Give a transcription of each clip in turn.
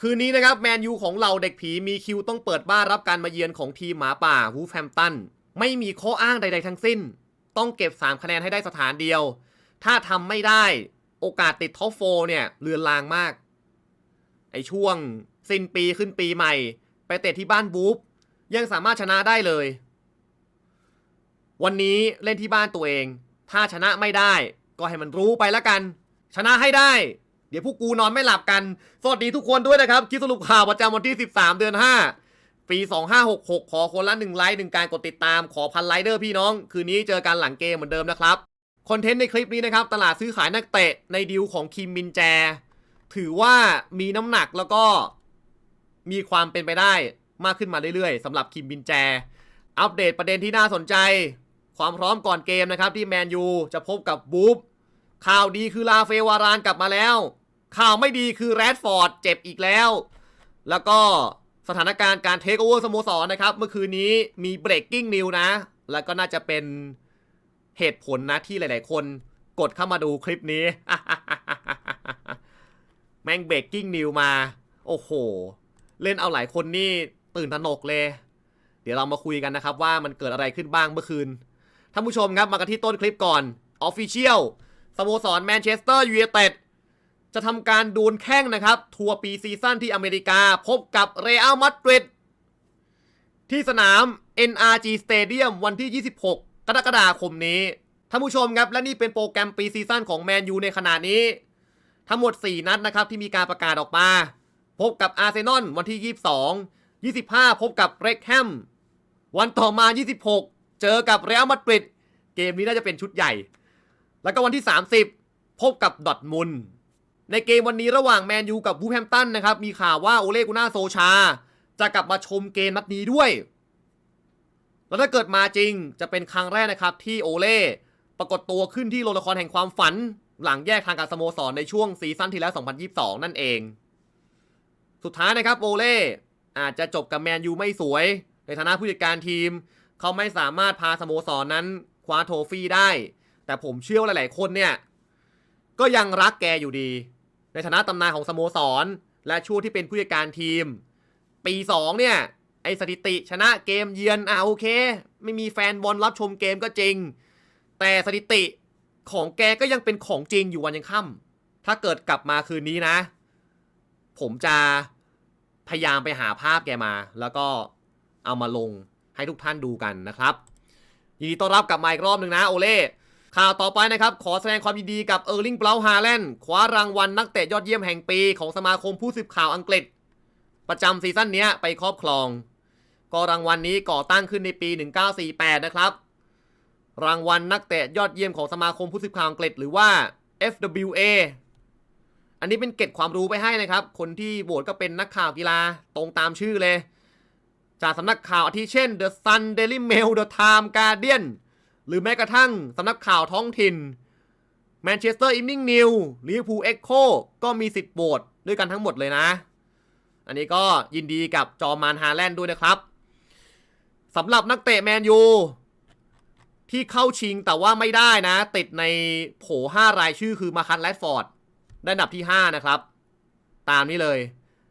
คืนนี้นะครับแมนยูของเราเด็กผีมีคิวต้องเปิดบ้านรับการมาเยือนของทีมหมาป่าวูฟแฮมตันไม่มีข้ออ้างใด ๆ ทั้งสิ้น ต้องเก็บ 3 คะแนนให้ได้สถานเดียว ถ้าทำไม่ได้โอกาสติดท็อปโฟเนี่ยเลือนลางมาก ไอช่วง สิ้นปีขึ้นปีใหม่ ไปเตะที่บ้านบูฟยังสามารถชนะได้เลย วันนี้เล่นที่บ้านตัวเอง ถ้าชนะไม่ได้ ก็ให้มันรู้ไปแล้วกัน ชนะให้ได้ เดี๋ยวพวกกูนอนไม่หลับกัน สวัสดีทุกคนด้วยนะครับคลิปสรุปข่าวประจำวันที่ 13 เดือน 5 ปี 2566 ขอคนละ1ไลค์1การกดติดตามขอพันไลค์เด้อพี่น้อง คืนนี้เจอกันหลังเกมเหมือนเดิมนะครับ คอนเทนต์ในคลิปนี้นะครับ ตลาดซื้อขายนักเตะในดีลของคิมมินแจ ถือว่ามีน้ำหนักแล้วก็มีความเป็นไปได้มากขึ้นมาเรื่อยๆสำหรับคิมมินแจ อัปเดตประเด็นที่น่าสนใจ ความพร้อมก่อนเกมนะครับที่แมนยูจะพบกับบูฟ ข่าวดีคือลาเฟวารานกลับมาแล้ว ข่าวไม่ดีคือแรดฟอร์ดเจ็บอีกแล้ว แล้วก็สถานการณ์การเทคโอเวอร์สโมสรนะครับ เมื่อคืนนี้มีเบรกกิ้งนิวนะ แล้วก็น่าจะเป็นเหตุผลนะที่หลาย ๆ คนกดเข้ามาดูคลิปนี้ แม่งเบรกกิ้งนิวมา โอ้โห เล่นเอาหลายคนนี่ตื่นตระหนกเลย เดี๋ยวเรามาคุยกันนะครับว่ามันเกิดอะไรขึ้นบ้างเมื่อคืนท่านผู้ชมครับมากันที่ต้นคลิปก่อน Official สโมสรแมนเชสเตอร์ยูไนเต็ดจะทำการดวลแข่งนะครับ ทัวร์ปีซีซั่นที่อเมริกาพบกับเรอัลมาดริดที่สนาม NRG Stadium วันที่ 26 กรกฎาคมนี้ท่านผู้ชมครับ และนี่เป็นโปรแกรมปีซีซั่นของแมนยูในขณะนี้ ทั้งหมด 4 นัดนะครับ ที่มีการประกาศออกมา พบกับอาร์เซนอลวันที่ 22 25 พบกับเรกแฮมวันต่อมา 26 เจอกับเรอัลมาดริดเกมนี้น่าจะเป็นชุดใหญ่ แล้วก็วันที่ 30 พบกับดอทมุนในเกมวันนี้ระหว่างแมนยูกับวูแฮมตันนะครับ มีข่าวว่าโอเลกุน่าโซชา จะกลับมาชมเกมนัดนี้ด้วย แล้วถ้าเกิดมาจริงจะเป็นครั้งแรกนะครับ ที่โอเล่ปรากฏตัวขึ้นที่โรงละครแห่งความฝัน หลังแยกทางการสโมสรในช่วงซีซั่นที่แล้ว 2022 นั่นเอง สุดท้ายนะครับโอเล่อาจจะจบกับแมนยูไม่สวย ในฐานะผู้จัดการทีม เขาไม่สามารถพาสโมสรนนั้นคว้าโทฟี่ได้ แต่ผมเชื่อว่าหลาย ๆ คนเนี่ย ก็ยังรักแกอยู่ดี ในฐานะตำนานของสโมสร และช่วงที่เป็นผู้จัดการทีม ปี 2 เนี่ย ไอสถิติชนะเกมเยือนอะโอเค ไม่มีแฟนบอลรับชมเกมก็จริง แต่สถิติของแกก็ยังเป็นของจริงอยู่วันยังค่ำถ้าเกิดกลับมาคืนนี้นะ ผมจะพยายามไปหาภาพแกมา แล้วก็เอามาลงให้ทุกท่านดูกันนะครับยินดีต้อนรับกลับมาอีกรอบหนึ่งนะโอเล่ ข่าวต่อไปนะครับ ขอแสดงความยินดีกับเออร์ลิงเบลาฮาแลนด์คว้ารางวัลนักเตะยอดเยี่ยมแห่งปีของสมาคมผู้สื่อข่าวอังกฤษ ประจำซีซั่นนี้ไปครอบครอง ก็รางวัลนี้ก่อตั้งขึ้นในปี 1948 นะครับ รางวัลนักเตะยอดเยี่ยมของสมาคมผู้สื่อข่าวอังกฤษหรือว่า FWA อันนี้เป็นเกร็ดความรู้ไปให้นะครับ คนที่โหวตก็เป็นนักข่าวกีฬาตรงตามชื่อเลย จากสำนักข่าวอาทิเช่น The Sun Daily Mail The Time Guardian หรือแม้กระทั่งสำนักข่าวท้องถิ่น Manchester Evening News Liverpool Echo ก็มีสิทธิ์โหวตด้วยกันทั้งหมดเลยนะ อันนี้ก็ยินดีกับจอมานฮาแลนด์ด้วยนะครับสำหรับนักเตะแมนยูที่เข้าชิงแต่ว่าไม่ได้นะ ติดในโผ5รายชื่อคือมาคัตแรดฟอร์ดได้อันดับที่ 5 นะครับ ตามนี้เลย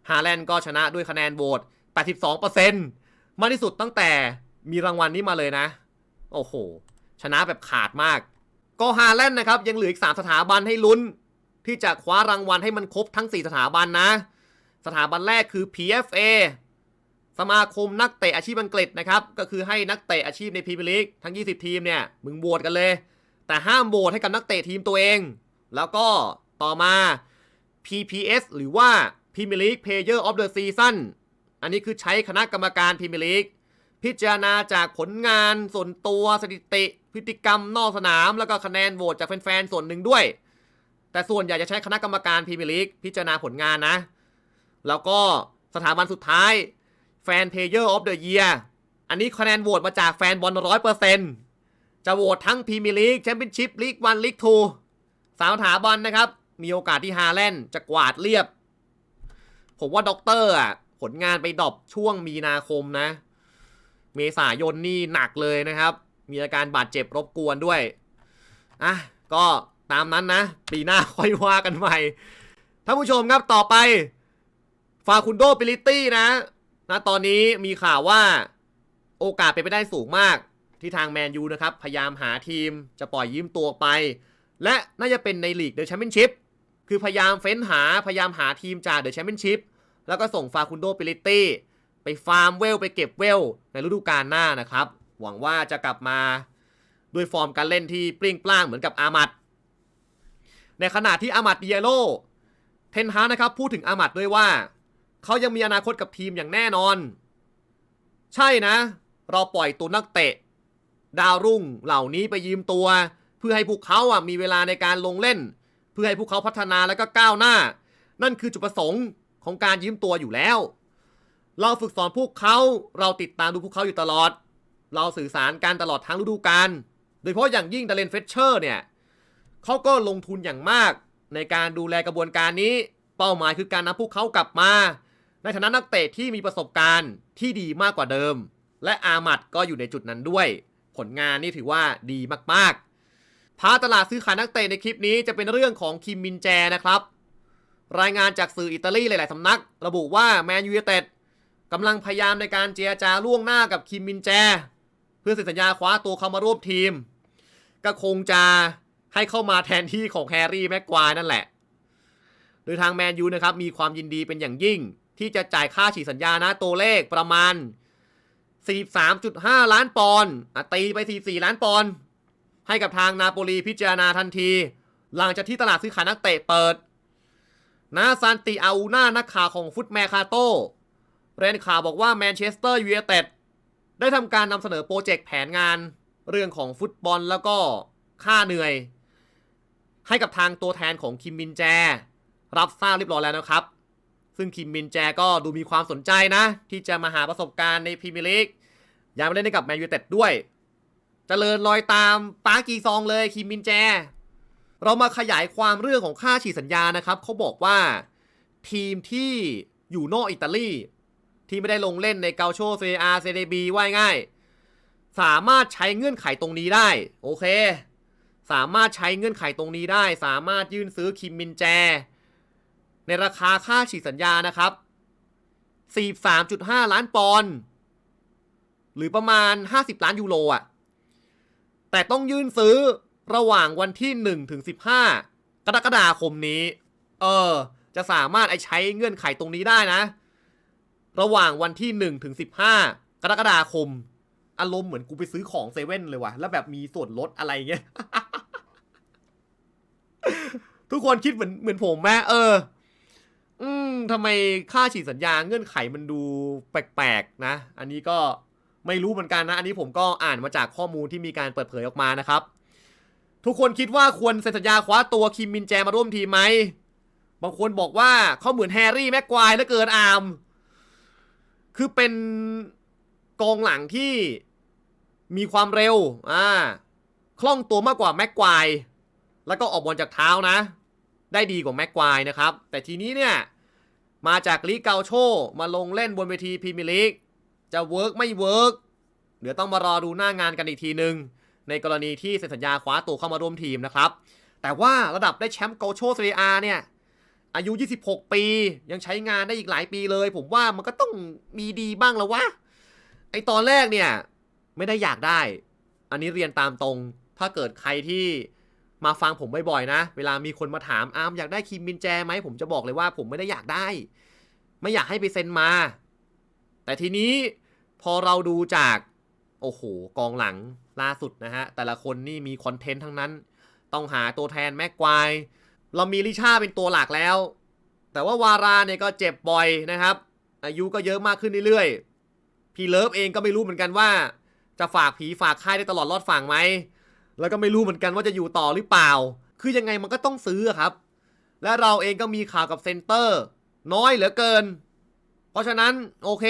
ฮาแลนด์ก็ชนะด้วยคะแนนโหวต82%มากที่สุดตั้งแต่มีรางวัลนี้มาเลยนะ โอ้โห นะแบบขาดมาก ก็ฮาแลนด์นะครับยังเหลืออีก 3 สถาบันให้ลุ้น ที่จะคว้ารางวัลให้มันครบทั้ง 4 สถาบันนะ สถาบันแรกคือ PFA สมาคมนักเตะอาชีพอังกฤษนะครับ ก็คือให้นักเตะอาชีพในพรีเมียร์ลีกทั้ง 20 ทีมเนี่ย มึงโหวตกันเลย แต่ห้ามโหวตให้กับนักเตะทีมตัวเอง แล้วก็ต่อมา PPS หรือว่า Premier League Player of the Season อันนี้คือใช้คณะกรรมการพรีเมียร์ลีกพิจารณาจากผลงานส่วนตัวสถิติ พฤติกรรมนอกสนาม แล้วก็คะแนนโหวตจากแฟนๆส่วนหนึ่งด้วย แต่ส่วนใหญ่จะใช้คณะกรรมการพรีเมียร์ลีกพิจารณาผลงานนะ แล้วก็สถาบันสุดท้ายแฟน Player of the Year อันนี้คะแนนโหวตมาจากแฟนบอลร้อยเปอร์เซ็นต์จะโหวตทั้งพรีเมียร์ลีกแชมเปี้ยนชิพลีกวันลีกทูสามสถาบันนะครับ มีโอกาสที่ฮาแลนด์จะกวาดเรียบ ผมว่าด็อกเตอร์อะผลงานไปดรอปช่วงมีนาคมนะ เมษายนนี่หนักเลยนะครับ มีอาการบาดเจ็บรบกวนด้วยอะก็ตามนั้นนะ ปีหน้าค่อยว่ากันใหม่ท่านผู้ชมครับต่อไปฟาคุนโดปิลิตี้นะนะตอนนี้มีข่าวว่าโอกาสเป็นไปได้สูงมากที่ทางแมนยูนะครับ พยายามหาทีมจะปล่อยยืมตัวไป และน่าจะเป็นในลีกเดอะแชมเปี้ยนชิพคือพยายามเฟ้นหาพยายามหาทีมจากเดอะแชมเปี้ยนชิพแล้วก็ส่งฟาคุนโดปิลิตี้ไปฟาร์มเวลไปเก็บเวลในฤดูกาลหน้านะครับ หวังว่าจะกลับมาด้วยฟอร์มการเล่นที่ปลิ้งปล้างเหมือนกับอามัด ในขณะที่อามัดเดิเยโลเทนฮานะครับพูดถึงอามัดด้วยว่า เขายังมีอนาคตกับทีมอย่างแน่นอน ใช่นะ เราปล่อยตัวนักเตะ ดาวรุ่งเหล่านี้ไปยืมตัว เพื่อให้พวกเขาอะมีเวลาในการลงเล่น เพื่อให้พวกเขาพัฒนาและก็ก้าวหน้า นั่นคือจุดประสงค์ของการยืมตัวอยู่แล้ว เราฝึกสอนพวกเขาเราติดตามดูพวกเขาอยู่ตลอด เราสื่อสารกันตลอดทั้งฤดูกาลโดยเฉพาะอย่างยิ่งดาเลนเฟเชอร์เนี่ยเขาก็ลงทุนอย่างมากในการดูแลกระบวนการนี้ เป้าหมายคือการนำพวกเขากลับมา ในฐานะนักเตะที่มีประสบการณ์ที่ดีมากกว่าเดิม และอามัดก็อยู่ในจุดนั้นด้วย ผลงานนี่ถือว่าดีมากๆพาตลาดซื้อขายนักเตะในคลิปนี้จะเป็นเรื่องของคิมมินแจนะครับ รายงานจากสื่ออิตาลีหลาย ๆ สำนัก ระบุว่าแมนยูเต็ดกำลังพยายามในการเจรจาล่วงหน้ากับคิมมินแจ พื่อเซ็นสัญญาคว้าตัวเขามาร่วมทีม ก็คงจะให้เข้ามาแทนที่ของแฮร์รี่แม็กควายนั่นแหละ โดยทางแมนยูนะครับมีความยินดีเป็นอย่างยิ่ง ที่จะจ่ายค่าฉีกสัญญานะตัวเลขประมาณ 43.5 ล้านปอนด์ตีไป 44 ล้านปอนด์ให้กับทางนาโปลีพิจารณาทันที หลังจากที่ตลาดซื้อขายนักเตะเปิดนาซานติอาอูน่านักข่าวของฟุตแมคคาโตเรนข่าวบอกว่าแมนเชสเตอร์ยูไนเต็ด ได้ทำการนำเสนอโปรเจกต์แผนงานเรื่องของฟุตบอลแล้วก็ค่าเหนื่อย ให้กับทางตัวแทนของคิมมินแจ รับทราบเรียบร้อยแล้วนะครับ ซึ่งคิมมินแจก็ดูมีความสนใจนะ ที่จะมาหาประสบการณ์ในพรีเมียร์ลีกอยากมาเล่นให้กับแมนยูเต็ดด้วยจเจริญรอยตามปากีซองเลยคิมมินแจ เรามาขยายความเรื่องของค่าฉีกสัญญานะครับเขาบอกว่าทีมที่อยู่นอกอิตาลี ที่ไม่ได้ลงเล่นในเกาโชเซอาเซเดบีว่ายง่าย สามารถใช้เงื่อนไขตรงนี้ได้ โอเค สามารถใช้เงื่อนไขตรงนี้ได้ สามารถยื่นซื้อคิมมินแจ ในราคาค่าฉีกสัญญานะครับ 43.5 ล้านปอนด์หรือประมาณ 50 ล้านยูโรอะ แต่ต้องยื่นซื้อระหว่างวันที่1ถึง15 กรกฎาคมนี้ เออ จะสามารถไอใช้เงื่อนไขตรงนี้ได้นะ ระหว่างวันที่ 1 ถึง 15 กรกฎาคม อารมณ์เหมือนกูไปซื้อของเซเว่นเลยว่ะ แล้วแบบมีส่วนลดอะไรเงี้ย ทุกคนคิดเหมือนเหมือนผมไหมเออ อืมทำไมค่าฉีดสัญญาเงื่อนไขมันดูแปลกๆนะ อันนี้ก็ไม่รู้เหมือนกันนะ อันนี้ผมก็อ่านมาจากข้อมูลที่มีการเปิดเผยออกมานะครับ ทุกคนคิดว่าควรเซ็นสัญญาคว้าตัวคิมมินแจมาร่วมทีมไหม บางคนบอกว่าเขาเหมือนแฮร์รี่แม็กควายเหลือเกินอาร์ม คือเป็นกองหลังที่มีความเร็ว อ่า คล่องตัวมากกว่าแม็กควาย แล้วก็ออกบอลจากเท้านะ ได้ดีกว่าแม็กควายนะครับ แต่ทีนี้เนี่ย มาจากลีกเกาโช มาลงเล่นบนเวทีพรีเมียร์ลีก จะเวิร์กไม่เวิร์กเดี๋ยวต้องมารอดูหน้างานกันอีกทีหนึ่งในกรณีที่เซ็นสัญญาคว้าตัวเข้ามาร่วมทีมนะครับ แต่ว่าระดับได้แชมป์เกาโชเซียอาเนี่ย อายุ 26 ปี ยังใช้งานได้อีกหลายปีเลย ผมว่ามันก็ต้องมีดีบ้างแล้ววะ ไอตอนแรกเนี่ย ไม่ได้อยากได้ อันนี้เรียนตามตรง ถ้าเกิดใครที่มาฟังผมบ่อยๆนะ เวลามีคนมาถามอามอยากได้คิมมินแจไหม ผมจะบอกเลยว่าผมไม่ได้อยากได้ ไม่อยากให้ไปเซ็นมา แต่ทีนี้พอเราดูจาก โอ้โห กองหลังล่าสุดนะฮะ แต่ละคนนี่มีคอนเทนต์ทั้งนั้น ต้องหาตัวแทนแม็กควาย เรามีลิชาเป็นตัวหลักแล้ว แต่ว่าวาราเนี่ยก็เจ็บบ่อยนะครับ อายุก็เยอะมากขึ้นเรื่อยๆ พี่เลิฟเองก็ไม่รู้เหมือนกันว่า จะฝากผีฝากค่ายได้ตลอดรอดฝั่งไหม แล้วก็ไม่รู้เหมือนกันว่าจะอยู่ต่อหรือเปล่า คือยังไงมันก็ต้องซื้อครับ และเราเองก็มีข่าวกับเซนเตอร์ น้อยเหลือเกิน เพราะฉะนั้นโอเค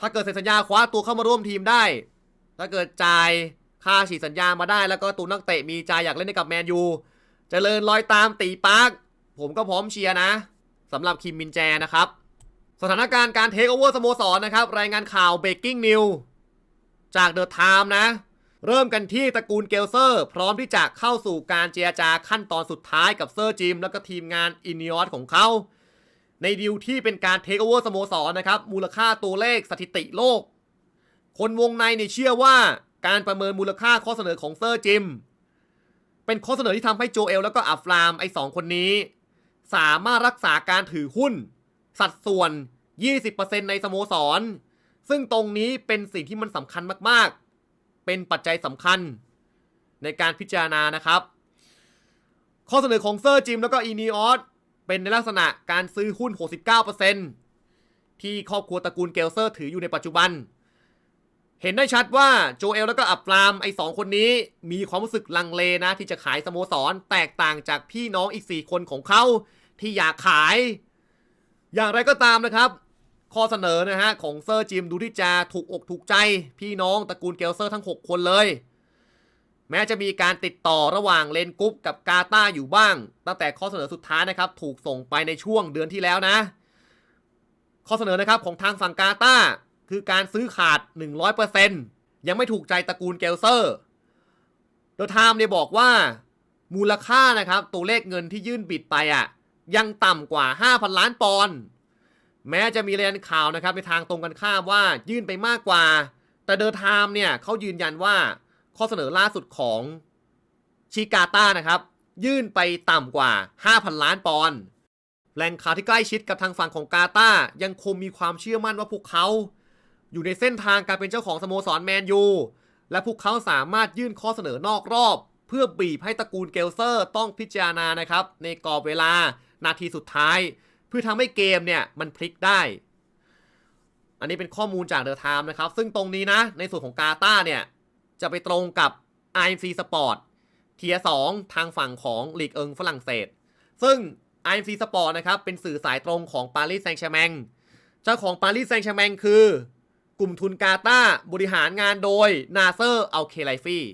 ถ้าเกิดเซ็นสัญญาคว้าตัวเข้ามาร่วมทีมได้ ถ้าเกิดจ่ายค่าฉีดสัญญามาได้ แล้วก็ตัวนักเตะมีใจอยากเล่นให้กับแมนยู เจริญรอยตามตีปาร์คผมก็พร้อมเชียร์นะสำหรับคิมมินแจนะครับ สถานการณ์การเทคโอเวอร์สโมสรนะครับ รายงานข่าวเบกกิ้งนิวจากเดอะไทม์นะ เริ่มกันที่ตระกูลเกลเซอร์ พร้อมที่จะเข้าสู่การเจรจาขั้นตอนสุดท้ายกับเซอร์จิม แล้วก็ทีมงานอินิออสของเขา ในดีลที่เป็นการเทคโอเวอร์สโมสรนะครับ มูลค่าตัวเลขสถิติโลก คนวงในเนี่ยเชื่อว่าการประเมินมูลค่าข้อเสนอของเซอร์จิม เป็นข้อเสนอที่ทำให้โจเอลแล้วก็อัฟรามไอ้สองคนนี้ สามารถรักษาการถือหุ้น สัดส่วน 20%ในสโมสร ซึ่งตรงนี้เป็นสิ่งที่มันสำคัญมากๆ เป็นปัจจัยสำคัญ ในการพิจารณานะครับ ข้อเสนอของเซอร์จิมแล้วก็อีนีออสเป็นในลักษณะการซื้อหุ้น 69%ที่ครอบครัวตระกูลเกลเซอร์ถืออยู่ในปัจจุบัน เห็นได้ชัดว่าโจเอลแล้วก็อับรามไอ้สองคนนี้ มีความรู้สึกลังเลนะ ที่จะขายสโมสรแตกต่างจากพี่น้องอีก 4 คนของเขาที่อยากขาย อย่างไรก็ตามนะครับ ข้อเสนอนะฮะของเซอร์จิมดูที่จะถูกอกถูกใจ พี่น้องตระกูลเกลเซอร์ทั้ง 6 คนเลย แม้จะมีการติดต่อระหว่างเลนกุ๊ปกับกาตาอยู่บ้าง ตั้งแต่ข้อเสนอสุดท้ายนะครับ ถูกส่งไปในช่วงเดือนที่แล้วนะ ข้อเสนอนะครับของทางฝั่งกาตา คือการซื้อขาด 100%ยังไม่ถูกใจตระกูลเกลเซอร์ โดยไทม์เนี่ยบอกว่า มูลค่านะครับ ตัวเลขเงินที่ยื่นบิดไปอะ ยังต่ำกว่า 5,000 ล้านปอนด์แม้จะมีรายงานข่าวนะครับ ในทางตรงกันข้ามว่ายื่นไปมากกว่า แต่เดอร์ไทม์เนี่ยเขายืนยันว่าข้อเสนอล่าสุดของชิกาต้านะครับ ยื่นไปต่ำกว่า 5,000 ล้านปอนด์แหล่งข่าวที่ใกล้ชิดกับทางฝั่งของกาตายังคงมีความเชื่อมั่นว่าพวกเขา อยู่ในเส้นทางการเป็นเจ้าของสโมสรแมนยู และพวกเขาสามารถยื่นข้อเสนอนอกรอบ เพื่อบีบให้ตระกูลเกลเซอร์ต้องพิจารณานะครับ ในกรอบเวลานาทีสุดท้าย เพื่อทำให้เกมเนี่ยมันพลิกได้ อันนี้เป็นข้อมูลจากเดอะไทม์นะครับ ซึ่งตรงนี้นะ ในส่วนของกาตาเนี่ย จะไปตรงกับ IMC Sport เทียสองทางฝั่งของลีกเอิงฝรั่งเศส ซึ่ง IMC Sport นะครับเป็นสื่อสายตรงของปารีสแซงต์แชร์แมงเจ้าของปารีสแซงต์แชร์แมงคือ กลุ่มทุนกาตาบริหารงานโดยนาเซอร์อัลเคไลฟี่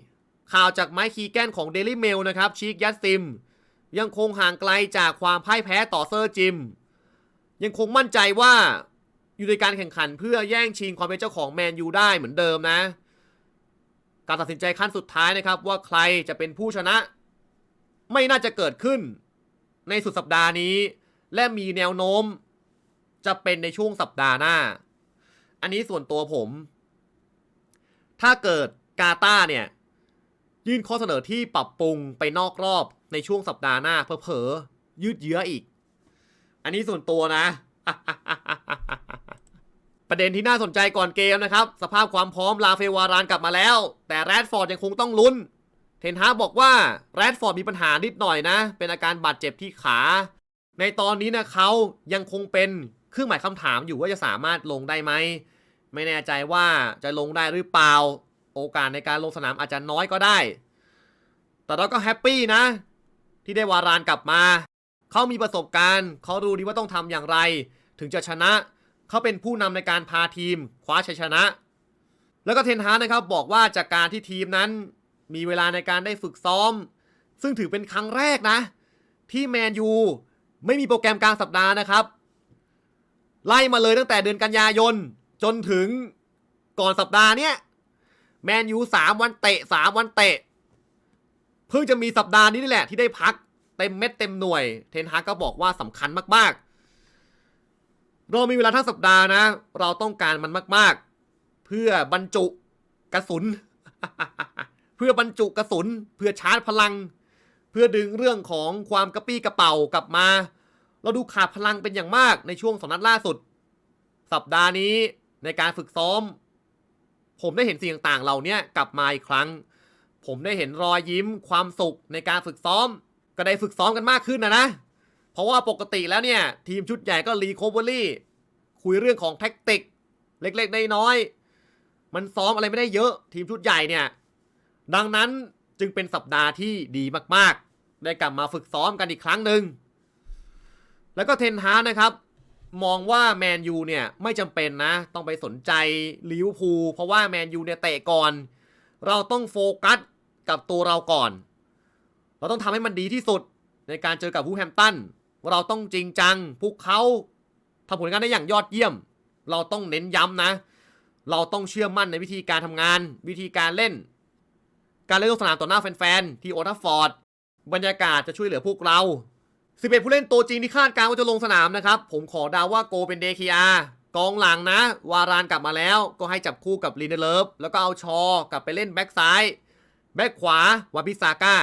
ข่าวจากไมค์คีแกนของ Daily Mail นะครับชีกยัตซิม ยังคงห่างไกลจากความพ่ายแพ้ต่อเซอร์จิม ยังคงมั่นใจว่าอยู่ในการแข่งขันเพื่อแย่งชิงความเป็นเจ้าของแมนยูได้เหมือนเดิมนะ การตัดสินใจขั้นสุดท้ายนะครับว่าใครจะเป็นผู้ชนะ ไม่น่าจะเกิดขึ้น ในสุดสัปดาห์นี้ และมีแนวโน้ม จะเป็นในช่วงสัปดาห์หน้า อันนี้ส่วนตัวผม ถ้าเกิดกาตาเนี่ย ยื่นข้อเสนอที่ปรับปรุงไปนอกรอบในช่วงสัปดาห์หน้าเผลอๆยืดเยื้ออีก อันนี้ส่วนตัวนะ ประเด็นที่น่าสนใจก่อนเกมนะครับ สภาพความพร้อมลาเฟวารานกลับมาแล้ว แต่แรดฟอร์ดยังคงต้องลุ้นเทนฮาบอกว่าแรดฟอร์ดมีปัญหานิดหน่อยนะ เป็นอาการบาดเจ็บที่ขา ในตอนนี้นะเขายังคงเป็น เครื่องหมายคำถามอยู่ว่าจะสามารถลงได้ไหม ไม่แน่ใจว่าจะลงได้หรือเปล่า โอกาสในการลงสนามอาจจะน้อยก็ได้ แต่เราก็แฮปปี้นะ ที่ได้วารานกลับมา เขามีประสบการณ์ เขารู้ดีว่าต้องทำอย่างไร ถึงจะชนะ เขาเป็นผู้นำในการพาทีม คว้าชัยชนะ แล้วก็เทนฮากนะครับบอกว่าจากการที่ทีมนั้น มีเวลาในการได้ฝึกซ้อม ซึ่งถือเป็นครั้งแรกนะ ที่แมนยูไม่มีโปรแกรมกลางสัปดาห์นะครับ ไล่มาเลยตั้งแต่เดือนกันยายน จนถึงก่อนสัปดาห์เนี้ยแมนยูสามวันเตะสามวันเตะ เพิ่งจะมีสัปดาห์นี้นี่แหละที่ได้พักเต็มเม็ดเต็มหน่วย เทนฮากก็บอกว่าสำคัญมาก ๆ เรามีเวลาทั้งสัปดาห์นะ เราต้องการมันมาก ๆ เพื่อบรรจุกระสุน เพื่อบรรจุกระสุน เพื่อชาร์จพลัง เพื่อดึงเรื่องของความกระปี้กระเป๋ากลับมา เราดูขาดพลังเป็นอย่างมากในช่วงสองนัดล่าสุด สัปดาห์นี้ในการฝึกซ้อม ผมได้เห็นสิ่งต่างๆเหล่านี้กลับมาอีกครั้ง ผมได้เห็นรอยยิ้มความสุขในการฝึกซ้อม ก็ได้ฝึกซ้อมกันมากขึ้นนะนะ เพราะว่าปกติแล้วเนี่ย ทีมชุดใหญ่ก็รีโคเวอรี่คุยเรื่องของแท็กติก เล็กๆน้อยๆมันซ้อมอะไรไม่ได้เยอะ ทีมชุดใหญ่เนี่ย ดังนั้นจึงเป็นสัปดาห์ที่ดีมากๆ ได้กลับมาฝึกซ้อมกันอีกครั้งหนึ่ง แล้วก็เทนฮาร์นะครับ มองว่าแมนยูเนี่ยไม่จำเป็นนะ ต้องไปสนใจลิวพูเพราะว่าแมนยูเนี่ยเตะก่อน เราต้องโฟกัสกับตัวเราก่อน เราต้องทำให้มันดีที่สุดในการเจอกับวูแฮมตันเราต้องจริงจัง พวกเขาทำผลงานได้อย่างยอดเยี่ยม เราต้องเน้นย้ำนะ เราต้องเชื่อมั่นในวิธีการทำงาน วิธีการเล่น การเล่นลงสนามต่อหน้าแฟนๆ ที่โอทัฟฟอร์ด บรรยากาศจะช่วยเหลือพวกเรา 11 ผู้เล่นตัวจริงที่คาดการณ์ว่าจะลงสนามนะครับ ผมขอดาว่าโกเป็นเดคีอากองหลังนะ วารานกลับมาแล้ว ก็ให้จับคู่กับลินเดเลฟแล้วก็เอาชอกลับไปเล่นแบ็กซ้าย แบ็กขวาวาพิซาก้า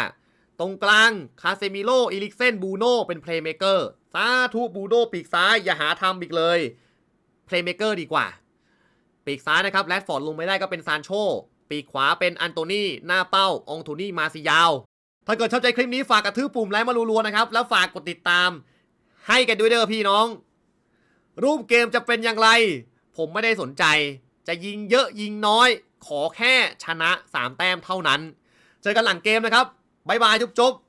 ตรงกลาง คาเซมิโลอีลิกเซนบูโนเป็นเพลย์เมเกอร์ซาทูบูโนปีกซ้าย อย่าหาทำอีกเลยเพลย์เมเกอร์ดีกว่า ปีกซ้ายนะครับแรดฟอร์ดลงไม่ได้ก็เป็นซานโชปีกขวาเป็นอันโตนีหน้าเป้าองโทนี่มาซิยาว ถ้าเกิดชอบใจคลิปนี้ฝากกระทืบปุ่มไลค์มารัวๆนะครับ แล้วฝากกดติดตาม ให้กันด้วยเด้อพี่น้อง รูปเกมจะเป็นอย่างไร ผมไม่ได้สนใจ จะยิงเยอะยิงน้อย ขอแค่ชนะ 3 แต้มเท่านั้น เจอกันหลังเกมนะครับบ๊ายบายจุ๊บๆ